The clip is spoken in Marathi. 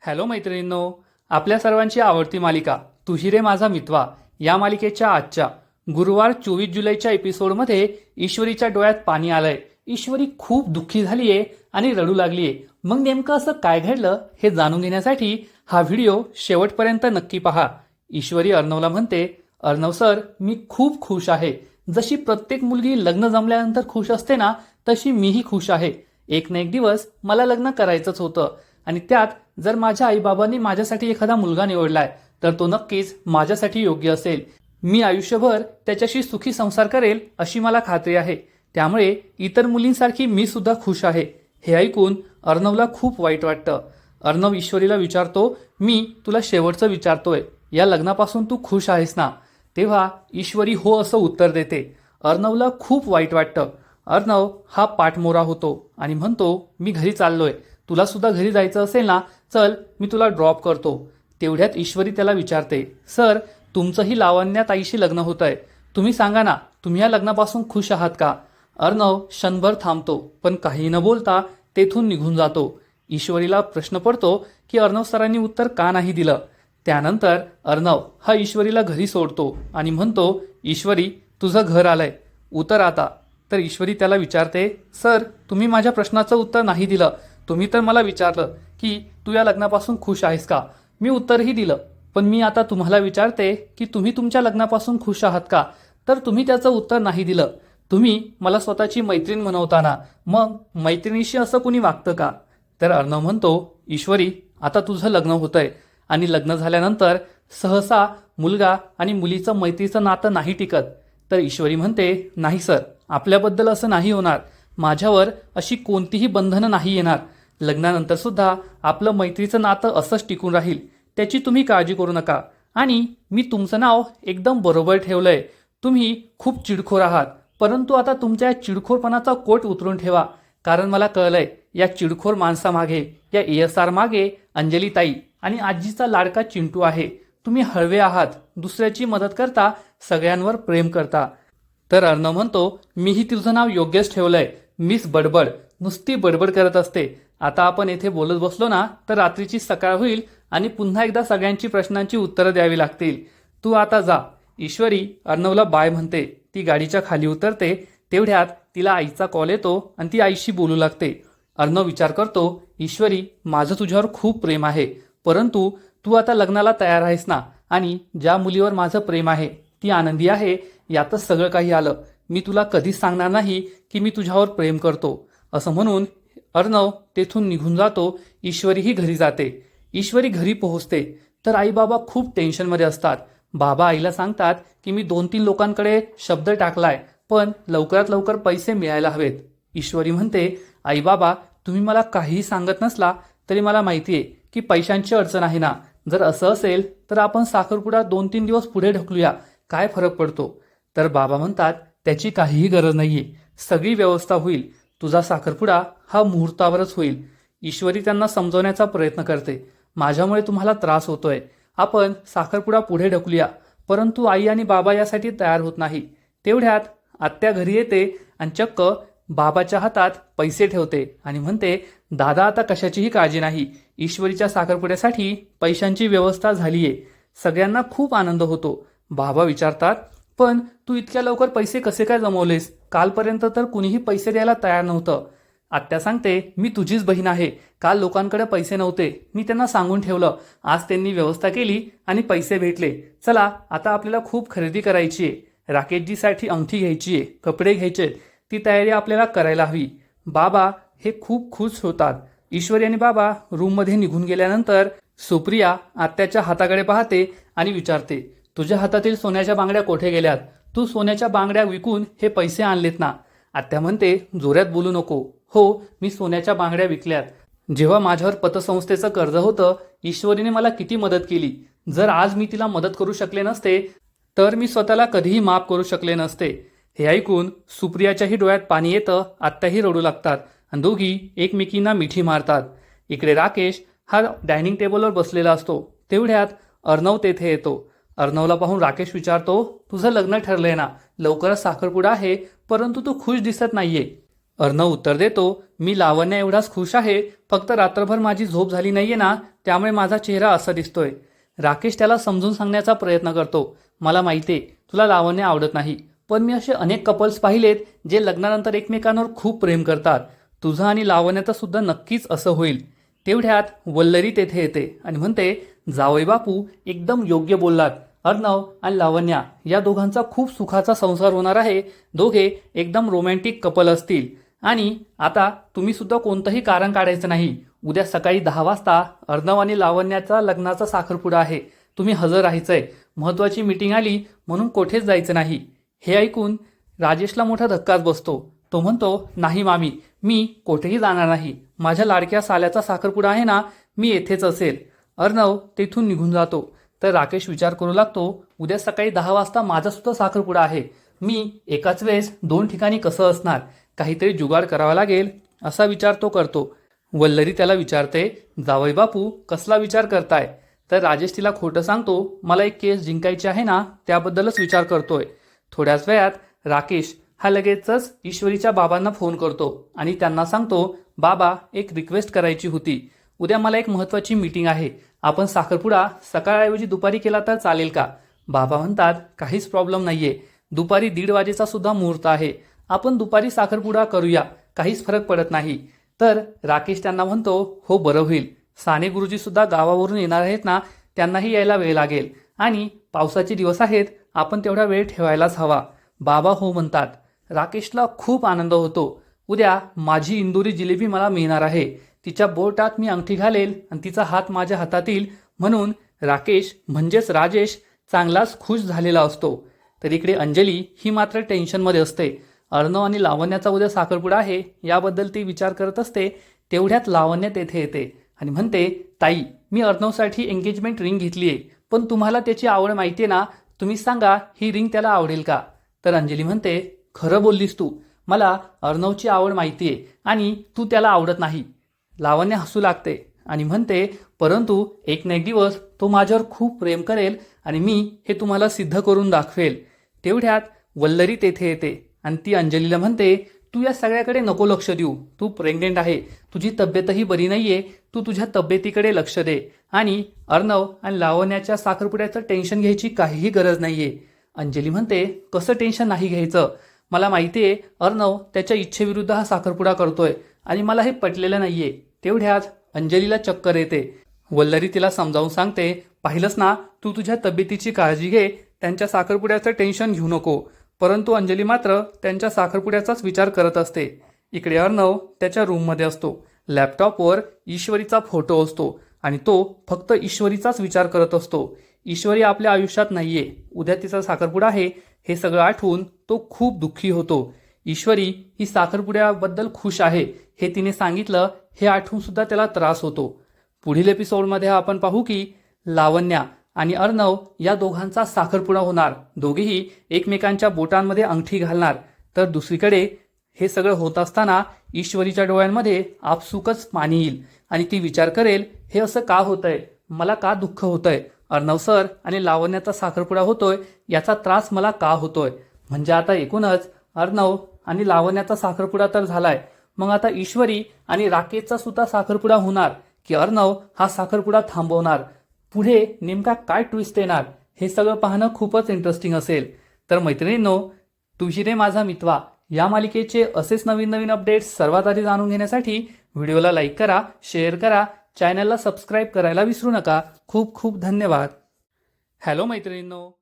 हॅलो मैत्रिणींनो आपल्या सर्वांची आवडती मालिका तुझिरे माझा मितवा या मालिकेच्या आजच्या गुरुवार चोवीस जुलैच्या एपिसोडमध्ये ईश्वरीच्या डोळ्यात पाणी आलंय. ईश्वरी खूप दुःखी झालीये आणि रडू लागलीये. मग नेमकं असं काय घडलं हे जाणून घेण्यासाठी हा व्हिडिओ शेवटपर्यंत नक्की पहा. ईश्वरी अर्णवला म्हणते अर्णव सर मी खूप खुश आहे. जशी प्रत्येक मुलगी लग्न जमल्यानंतर खुश असते ना तशी मीही खुश आहे. एक ना एक दिवस मला लग्न करायचंच होतं आणि त्यात जर माझ्या आईबाबांनी माझ्यासाठी एखादा मुलगा निवडलाय तर तो नक्कीच माझ्यासाठी योग्य असेल. मी आयुष्यभर त्याच्याशी सुखी संसार करेल अशी मला खात्री आहे. त्यामुळे इतर मुलींसारखी मी सुद्धा खुश आहे. हे ऐकून अर्णवला खूप वाईट वाटतं. अर्णव ईश्वरीला विचारतो मी तुला शेवटचं विचारतोय. या लग्नापासून तू खुश आहेस ना? तेव्हा ईश्वरी हो असं उत्तर देते. अर्णवला खूप वाईट वाटतं. अर्णव हा पाठमोरा होतो आणि म्हणतो मी घरी चाललोय. तुला सुद्धा घरी जायचं असेल ना चल मी तुला ड्रॉप करतो. तेवढ्यात ईश्वरी त्याला विचारते सर तुमचंही लावण्या आईशी लग्न होत आहे तुम्ही सांगा ना तुम्ही या लग्नापासून खुश आहात का? अर्णव क्षणभर थांबतो पण काही न बोलता तेथून निघून जातो. ईश्वरीला प्रश्न पडतो की अर्णव सरांनी उत्तर का नाही दिलं? त्यानंतर अर्णव हा ईश्वरीला घरी सोडतो आणि म्हणतो ईश्वरी तुझं घर आलंय. उतर आता. तर ईश्वरी त्याला विचारते सर तुम्ही माझ्या प्रश्नाचं उत्तर नाही दिलं. तुम्ही तर मला विचारलं की तू या लग्नापासून खुश आहेस का? मी उत्तरही दिलं. पण मी आता तुम्हाला विचारते की तुम्ही तुमच्या लग्नापासून खुश आहात का? तर तुम्ही त्याचं उत्तर नाही दिलं. तुम्ही मला स्वतःची मैत्रीण म्हणवताना मग मैत्रिणीशी असं कुणी वागतं का? तर अर्णव म्हणतो ईश्वरी आता तुझं लग्न होतंय. आणि लग्न झाल्यानंतर सहसा मुलगा आणि मुलीचं मैत्रीचं नातं नाही टिकत. तर ईश्वरी म्हणते नाही सर. आपल्याबद्दल असं नाही होणार. माझ्यावर अशी कोणतीही बंधनं नाही येणार. लग्नानंतर सुद्धा आपलं मैत्रीचं नातं असंच टिकून राहील त्याची तुम्ही काळजी करू नका. आणि मी तुमचं नाव एकदम बरोबर ठेवलंय. तुम्ही खूप चिडखोर आहात. परंतु आता तुमच्या चिडखोरपणाचा कोट उतरून ठेवा. कारण मला कळलंय या चिडखोर माणसामागे या ए एस आर मागे अंजली ताई आणि आजीचा लाडका चिंटू आहे. तुम्ही हळवे आहात. दुसऱ्याची मदत करता सगळ्यांवर प्रेम करता. तर अर्णव म्हणतो मीही तुझं नाव योग्यच ठेवलंय. मिस बडबड. नुसती बडबड करत असते. आता आपण येथे बोलत बसलो ना तर रात्रीची सकाळ होईल आणि पुन्हा एकदा सगळ्यांची प्रश्नांची उत्तरं द्यावी लागतील. तू आता जा. ईश्वरी अर्णवला बाय म्हणते. ती गाडीच्या खाली उतरते. तेवढ्यात तिला आईचा कॉल येतो आणि ती आईशी बोलू लागते. अर्णव विचार करतो ईश्वरी माझं तुझ्यावर खूप प्रेम आहे. परंतु तू आता लग्नाला तयार आहेस ना आणि ज्या मुलीवर माझं प्रेम आहे ती आनंदी आहे यातच सगळं काही आलं. मी तुला कधीच सांगणार नाही की मी तुझ्यावर प्रेम करतो. असं म्हणून अर्णव तेथून निघून जातो. ईश्वरीही घरी जाते. ईश्वरी घरी पोहोचते. तर आई बाबा खूप टेन्शनमध्ये असतात. बाबा आईला सांगतात की मी दोन तीन लोकांकडे शब्द टाकलाय पण लवकरात लवकर पैसे मिळायला हवेत. ईश्वरी म्हणते आई बाबा तुम्ही मला काहीही सांगत नसला तरी मला माहिती आहे की पैशांची अडचण आहे ना. जर असं असेल तर आपण साखरपुडा दोन तीन दिवस पुढे ढकलूया. काय फरक पडतो? तर बाबा म्हणतात त्याची काहीही गरज नाहीये. सगळी व्यवस्था होईल. तुझा साखरपुडा हा मुहूर्तावरच होईल. ईश्वरी त्यांना समजवण्याचा प्रयत्न करते. माझ्यामुळे तुम्हाला त्रास होतोय. आपण साखरपुडा पुढे ढकलूया. परंतु आई आणि बाबा यासाठी तयार होत नाही. तेवढ्यात आत्या घरी येते आणि चक्क बाबाच्या हातात पैसे ठेवते आणि म्हणते दादा आता कशाचीही काळजी नाही. ईश्वरीच्या साखरपुड्यासाठी पैशांची व्यवस्था झालीये. सगळ्यांना खूप आनंद होतो. बाबा विचारतात पण तू इतक्या लवकर पैसे कसे काय जमवलेस? कालपर्यंत तर कुणीही पैसे द्यायला तयार नव्हतं. आत्या सांगते मी तुझीच बहीण आहे. काल लोकांकडे पैसे नव्हते. मी त्यांना सांगून ठेवलं. आज त्यांनी व्यवस्था केली आणि पैसे भेटले. चला आता आपल्याला खूप खरेदी करायची आहे. राकेशजीसाठी अंगठी घ्यायची आहे कपडे घ्यायचे ती तयारी आपल्याला करायला हवी. बाबा हे खूप खुश होतात. ईश्वरी आणि बाबा रूममध्ये निघून गेल्यानंतर सुप्रिया आत्याच्या हाताकडे पाहते आणि विचारते तुझ्या हातातील सोन्याच्या बांगड्या कोठे गेल्यात? तू सोन्याच्या बांगड्या विकून हे पैसे आणलेत ना? आत्या म्हणते जोऱ्यात बोलू नको. हो मी सोन्याच्या बांगड्या विकल्यात. जेव्हा माझ्यावर पतसंस्थेचं कर्ज होतं ईश्वरीने मला किती मदत केली. जर आज मी तिला मदत करू शकले नसते तर मी स्वतःला कधीही माफ करू शकले नसते. हे ऐकून सुप्रियाच्याही डोळ्यात पाणी येतं आत्ताही रडू लागतात आणि दोघी एकमेकींना मिठी मारतात. इकडे राकेश हा डायनिंग टेबलवर बसलेला असतो. तेवढ्यात अर्णव तेथे येतो. अर्णवला पाहून राकेश विचारतो तुझं लग्न ठरलंय ना? लवकरच साखरपुडा आहे परंतु तू खुश दिसत नाहीये. अर्णव उत्तर देतो मी लावण्या एवढाच खुश आहे फक्त रात्रभर माझी झोप झाली नाहीये ना त्यामुळे माझा चेहरा असा दिसतोय. राकेश त्याला समजून सांगण्याचा प्रयत्न करतो मला माहिती आहे तुला लावण्य आवडत नाही पण मी असे अनेक कपल्स पाहिलेत जे लग्नानंतर एकमेकांवर खूप प्रेम करतात. तुझं आणि लावण्याचं सुद्धा नक्कीच असं होईल. तेवढ्यात वल्लरी तेथे येते आणि म्हणते जावई बापू एकदम योग्य बोललात. अर्णव आणि लावण्या या दोघांचा खूप सुखाचा संसार होणार आहे. दोघे एकदम रोमॅन्टिक कपल असतील. आणि आता तुम्ही सुद्धा कोणतंही कारण काढायचं नाही. उद्या सकाळी दहा वाजता अर्णव आणि लावण्याचा लग्नाचा साखरपुडा आहे. तुम्ही हजर राहायचंय. महत्वाची मीटिंग आली म्हणून कोठेच जायचं नाही. हे ऐकून राजेशला मोठा धक्काच बसतो. तो म्हणतो नाही मामी मी कोठेही जाणार नाही. माझ्या लाडक्या साल्याचा साखरपुडा आहे ना मी येथेच असेल. अर्णव तेथून निघून जातो. तर राकेश विचार करू लागतो उद्या सकाळी दहा वाजता माझासुद्धा साखरपुडा आहे. मी एकाच वेळेस दोन ठिकाणी कसं असणार? काहीतरी जुगाड करावा लागेल असा विचार तो करतो. वल्लरी त्याला विचारते जावई बापू कसला विचार करताय? तर राजेश तिला खोटं सांगतो मला एक केस जिंकायची आहे ना त्याबद्दलच विचार करतोय. थोड्याच वेळात राकेश हा लगेचच ईश्वरीच्या बाबांना फोन करतो आणि त्यांना सांगतो बाबा एक रिक्वेस्ट करायची होती. उद्या मला एक महत्वाची मीटिंग आहे. आपण साखरपुडा सकाळऐवजी दुपारी केला तर चालेल का? बाबा म्हणतात काहीच प्रॉब्लेम नाहीये. दुपारी दीड वाजेचा सुद्धा मुहूर्त आहे. आपण दुपारी साखरपुडा करूया काहीच फरक पडत नाही. तर राकेश त्यांना म्हणतो हो बरं होईल. साने गुरुजी सुद्धा गावावरून येणार आहेत ना त्यांनाही यायला वेळ लागेल. आणि पावसाचे दिवस आहेत आपण तेवढा वेळ ठेवायलाच हवा. बाबा हो म्हणतात. राकेशला खूप आनंद होतो. उद्या माझी इंदुरी जिलेबी मला मिळणार आहे. तिच्या बोटात मी अंगठी घालेल आणि तिचा हात माझ्या हातात येईल म्हणून राकेश म्हणजेच राजेश चांगलाच खुश झालेला असतो. तर इकडे अंजली ही मात्र टेन्शनमध्ये असते. अर्णव आणि लावण्याचा उद्या साखरपुडा आहे याबद्दल ती विचार करत असते. तेवढ्यात लावण्य तेथे येते आणि म्हणते ताई मी अर्णवसाठी एंगेजमेंट रिंग घेतली आहे पण तुम्हाला त्याची आवड माहिती आहे ना तुम्ही सांगा ही रिंग त्याला आवडेल का? तर अंजली म्हणते खरं बोललीस तू. मला अर्णवची आवड माहिती आहे आणि तू त्याला आवडत नाही. लावण्य हसू लागते आणि म्हणते परंतु एक ना एक दिवस तो माझ्यावर खूप प्रेम करेल आणि मी हे तुम्हाला सिद्ध करून दाखवेल. तेवढ्यात वल्लरी तेथे येते आणि ती अंजलीला म्हणते तू या सगळ्याकडे नको लक्ष देऊ. तू प्रेग्नेंट आहे. तुझी तब्येतही बरी नाहीये. तू तुझ्या तब्येतीकडे लक्ष दे. आणि अर्णव आणि लावण्याच्या साखरपुड्याचं टेन्शन घ्यायची काहीही गरज नाहीये. अंजली म्हणते कसं टेन्शन नाही घ्यायचं? मला माहिती आहे अर्णव त्याच्या इच्छेविरुद्ध हा साखरपुडा करतोय आणि मला हे पटलेलं नाहीये. तेवढ्यात अंजलीला चक्कर येते. वल्लरी तिला समजावून सांगते पाहिलंच ना तू तुझ्या तब्येतीची काळजी घे त्यांच्या साखरपुड्याचं टेन्शन घेऊ नको. परंतु अंजली मात्र त्यांच्या साखरपुड्याचाच विचार करत असते. इकडे अर्णव त्याच्या रूममध्ये असतो. लॅपटॉपवर ईश्वरीचा फोटो असतो आणि तो फक्त ईश्वरीचाच विचार करत असतो. ईश्वरी आपल्या आयुष्यात नाहीये. उद्या तिचा साखरपुडा आहे हे सगळं आठवून तो खूप दुःखी होतो. ईश्वरी ही साखरपुड्याबद्दल खुश आहे हे तिने सांगितलं हे आठवून सुद्धा त्याला त्रास होतो. पुढील एपिसोडमध्ये आपण पाहू की लावण्या आणि अर्णव या दोघांचा साखरपुडा होणार. दोघेही एकमेकांच्या बोटांमध्ये अंगठी घालणार. तर दुसरीकडे हे सगळं होत असताना ईश्वरीच्या डोळ्यांमध्ये आपसुकच पाणी येईल आणि ती विचार करेल हे असं का होतंय? मला का दुःख होतंय? अर्णव सर आणि लावण्याचा साखरपुडा होतोय याचा त्रास मला का होतोय? म्हणजे आता एकूणच अर्णव आणि लावण्याचा साखरपुडा तर झालाय मग आता ईश्वरी आणि राकेशचा सुद्धा साखरपुडा होणार की अर्णव हा साखरपुडा थांबवणार. पुढे नेमका काय ट्विस्ट येणार हे सगळं पाहणं खूपच इंटरेस्टिंग असेल. तर मैत्रिणींनो तुझी रे माझा मितवा या मालिकेचे असेच नवीन नवीन अपडेट्स सर्वात आधी जाणून घेण्यासाठी व्हिडिओला लाईक करा शेअर करा चॅनलला सबस्क्राईब करायला विसरू नका. खूप खूप धन्यवाद. हॅलो मैत्रिणींनो.